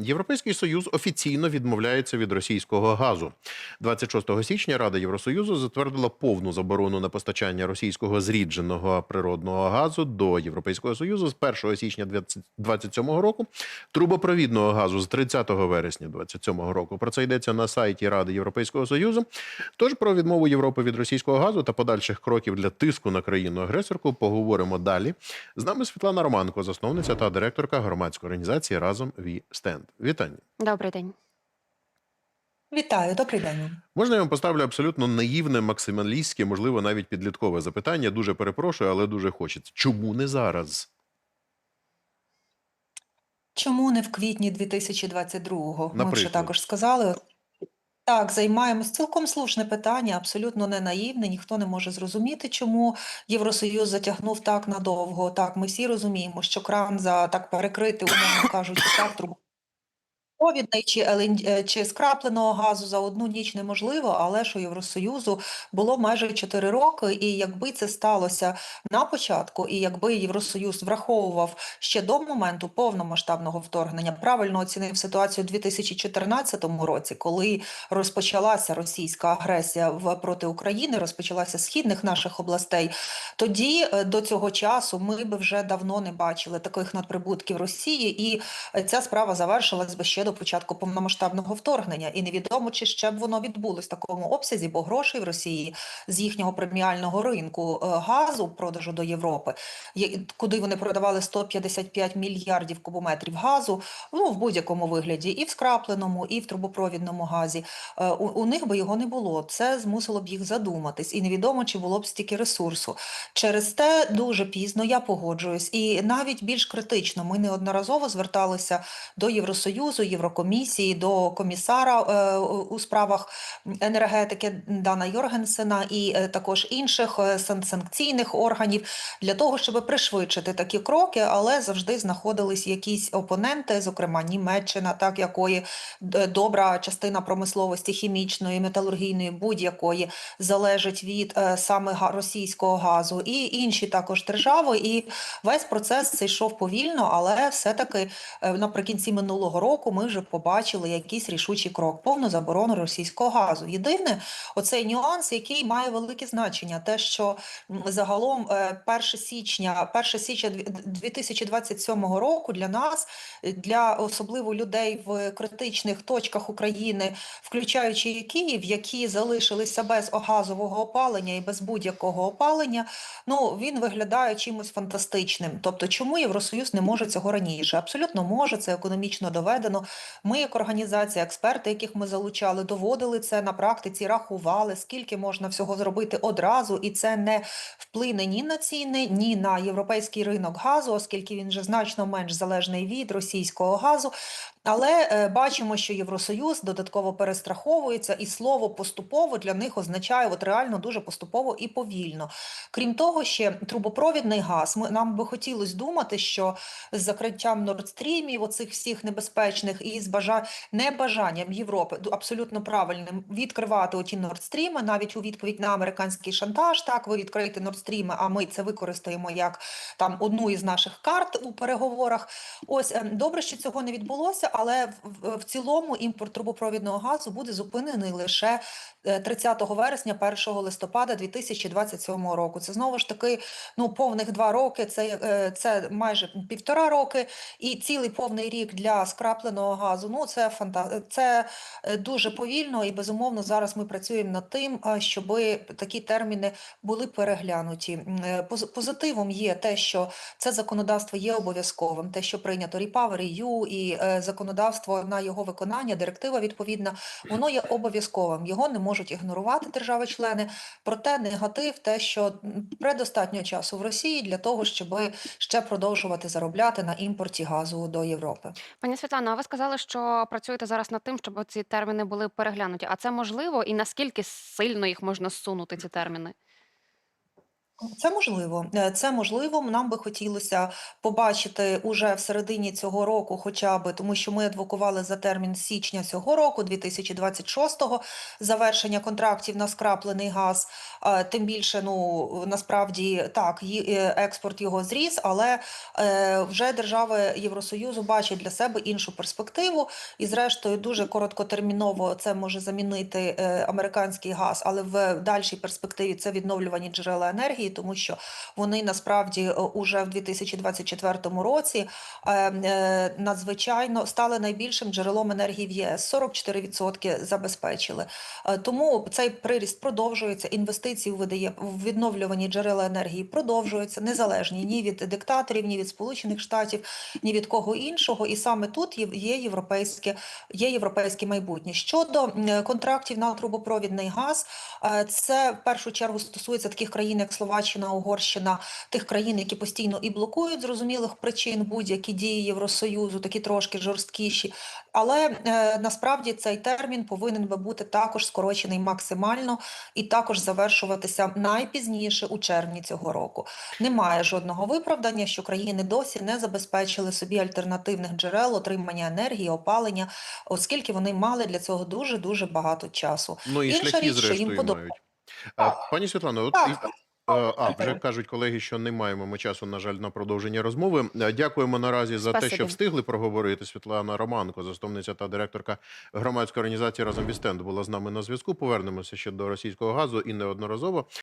Європейський союз офіційно відмовляється від російського газу. 26 січня Рада Євросоюзу затвердила повну заборону на постачання російського зрідженого природного газу до Європейського союзу з 1 січня 2027 року. Трубопровідного газу з 30 вересня 2027 року. Про це йдеться на сайті Ради Європейського союзу. Тож про відмову Європи від російського газу та подальших кроків для тиску на країну агресорку поговоримо далі. З нами Світлана Романко, засновниця та директорка громадської організації разом Ві Стенд. Вітання. Добрий день. Вітаю, добрий день. Можна я вам поставлю абсолютно наївне, максималістське, можливо, навіть підліткове запитання. Дуже перепрошую, але дуже хочеться. Чому не зараз? Чому не в квітні 2022-го? Ми вже також сказали. Так, займаємось цілком слушне питання, абсолютно не наївне. Ніхто не може зрозуміти, чому Євросоюз затягнув так надовго. Так, ми всі розуміємо, що кран за так перекрити, умовно кажучи, так трубу. Повідний чи, ЛН- е, чи скрапленого газу за одну ніч неможливо, але ж у Євросоюзу було майже 4 роки, і якби це сталося на початку, і якби Євросоюз враховував ще до моменту повномасштабного вторгнення, правильно оцінив ситуацію у 2014 році, коли розпочалася російська агресія в проти України, розпочалася східних наших областей. Тоді е, до цього часу ми би вже давно не бачили таких надприбутків Росії, і е, ця справа завершилась би ще до початку повномасштабного вторгнення. І невідомо, чи ще б воно відбулось в такому обсязі, бо грошей в Росії з їхнього преміального ринку е, газу продажу до Європи, куди вони продавали 155 мільярдів кубометрів газу, ну в будь-якому вигляді, і в скрапленому, і в трубопровідному газі. Е, У, у них би його не було. Це змусило б їх задуматись, і невідомо, чи було б стільки ресурсу. Через те дуже пізно я погоджуюсь, і навіть більш критично ми неодноразово зверталися до Євросоюзу, Єврокомісії, до комісара е, у справах енергетики Дана Йоргенсена і е, також інших е, санкційних органів для того, щоб пришвидшити такі кроки, але завжди знаходились якісь опоненти, зокрема Німеччина, так якої добра частина промисловості хімічної, металургійної, будь-якої залежить від саме російського газу, і інші також держави. І весь процес цей йшов повільно, але все-таки е, наприкінці минулого року ми вже побачили якийсь рішучий крок повну заборону російського газу. Єдине, оцей нюанс, який має велике значення, те, що загалом е, 1 січня, 1 січня дві- 2027 року для нас, е, для особливо людей в критичних точках України, включаючи і Київ, які залишилися без газового опалення і без будь-якого опалення, ну він виглядає чимось фантастичним. Тобто, чому Євросоюз не може цього раніше? Абсолютно може, це економічно доведено. Ми, як організація, експерти, яких ми залучали, доводили це на практиці, рахували, скільки можна всього зробити одразу, і це не вплине ні на ціни, ні на європейський ринок газу, оскільки він вже значно менш залежний від російського газу. Але е, бачимо, що Євросоюз додатково перестраховується, і слово поступово для них означає от реально дуже поступово і повільно. Крім того, ще трубопровідний газ. Ми нам би хотілося думати, що з закриттям Нордстрімів, оцих всіх небезпечних, і з бажа... небажанням Європи абсолютно правильним відкривати оті Нордстріми, навіть у відповідь на американський шантаж. Так, ви відкриєте Нордстріми, а ми це використаємо як там одну із наших карт у переговорах. Ось ем, добре, що цього не відбулося, але в, цілому імпорт трубопровідного газу буде зупинений лише е, 30 вересня, 1 листопада 2027 року. Це знову ж таки ну повних два роки. Це, е, це майже півтора роки, і цілий повний рік для скрапленого газу. Ну це фанта... це е, дуже повільно, і безумовно зараз ми працюємо над тим, щоб такі терміни були переглянуті. Е, поз- Позитивом є те, що це законодавство є обов'язковим, те, що прийнято Repower EU і е, законодавство на його виконання, директива відповідна, воно є обов'язковим. Його не можуть ігнорувати держави-члени. Проте негатив, те, що предостатньо часу в Росії для того, щоб ще продовжувати заробляти на імпорті газу до Європи. Пані Світлано, а ви сказали, що працюєте зараз над тим, щоб ці терміни були переглянуті. А це можливо і наскільки сильно їх можна зсунути, ці терміни? Це можливо. Е, Це можливо. Нам би хотілося побачити уже в середині цього року, хоча б тому, що ми адвокували за термін січня цього року, 2026-го, завершення контрактів на скраплений газ. Е, Тим більше, ну насправді так, е, експорт його зріс, але вже держави Євросоюзу бачать для себе іншу перспективу. І, зрештою, дуже короткотерміново це може замінити американський газ, але в дальшій перспективі це відновлювані джерела енергії, тому що вони насправді е, уже в 2024 році е, е, надзвичайно стали найбільшим джерелом енергії в ЄС. 44% забезпечили. Е, Тому цей приріст продовжується. Інвестиції видає відновлювані джерела енергії продовжуються незалежні ні від диктаторів, ні від Сполучених Штатів, ні від кого іншого. І саме тут є- європейське є європейське майбутнє. Щодо контрактів на трубопровідний газ, це в першу чергу стосується таких країн, як Словаччина, Угорщина, тих країн, які постійно і блокують зрозумілих причин будь-які дії Євросоюзу, такі трошки жорсткіші. Але е, насправді цей термін повинен би бути також скорочений максимально і також завершуватися найпізніше у червні цього року. Немає жодного виправдання, що країни досі не забезпечили собі альтернативних джерел отримання енергії, опалення, оскільки вони мали для цього дуже дуже багато часу. Ну і Інша шляхи, річ, що їм зрештою, подоб- мають. А, пані Світлано, от а, вже кажуть колеги, що не маємо ми часу, на жаль, на продовження розмови. Е, Дякуємо наразі за те, що встигли проговорити. Світлана Романко, засновниця та директорка громадської організації разом від стенд була з нами на зв'язку. Повернемося ще до російського газу і неодноразово.